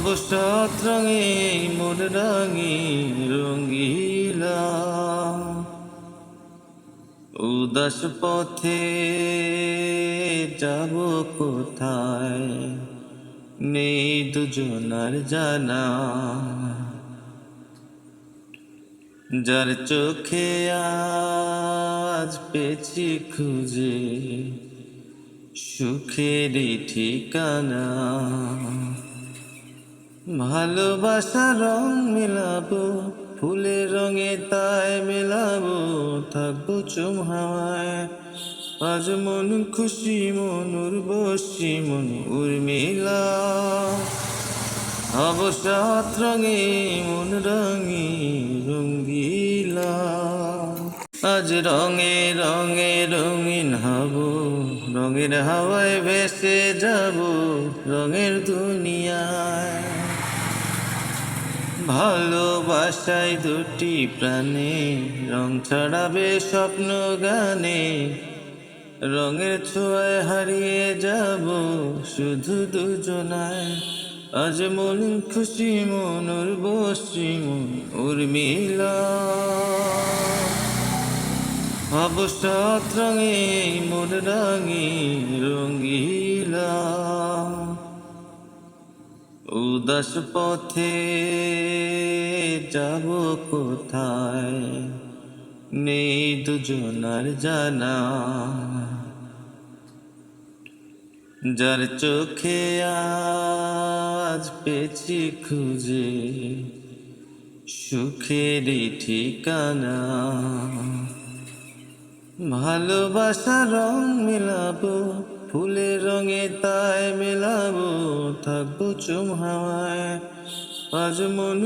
অবসত রঙে মন রাঙি রঙ্গিলা উদাস পথে যাব কোথায়? নেই দুজনার জানা। যার চোখে আজ পেছি খুঁজে, সুখেরই ঠিকানা। ভালোবাসা রং মেলাবো ফুলের রঙে তাই মেলাবো, থাকব চুম হাওয়ায়। আজ মন খুশি, মন উর্বশী, মন উর্মিলা। অবসাত রঙে, মন রঙে রঙ্গিলা। আজ রঙে রঙে রঙিন হব, রঙের হাওয়ায় ভেসে যাব রঙের দুনিয়ায়। ভালোবাসায় দুটি প্রাণে, রং ছড়াবে স্বপ্ন গানে। রঙের ছোঁয়ায় হারিয়ে যাব শুধু দুজনায়। আজ মন খুশি, মন ওর বসি মন উর্মিলা। অবসত রঙে মোর রাঙি রঙ্গিলা উদাস পথে যাব কোথায়? নেই দুজনার জানা। যার চোখে আজ পেছি খুঁজে, সুখেরই ঠিকানা। ভালোবাসা রং মেলাবো, ফুলের রঙে তাই মেলাবো। থাকব চুম হাওয়ায়। আজ মন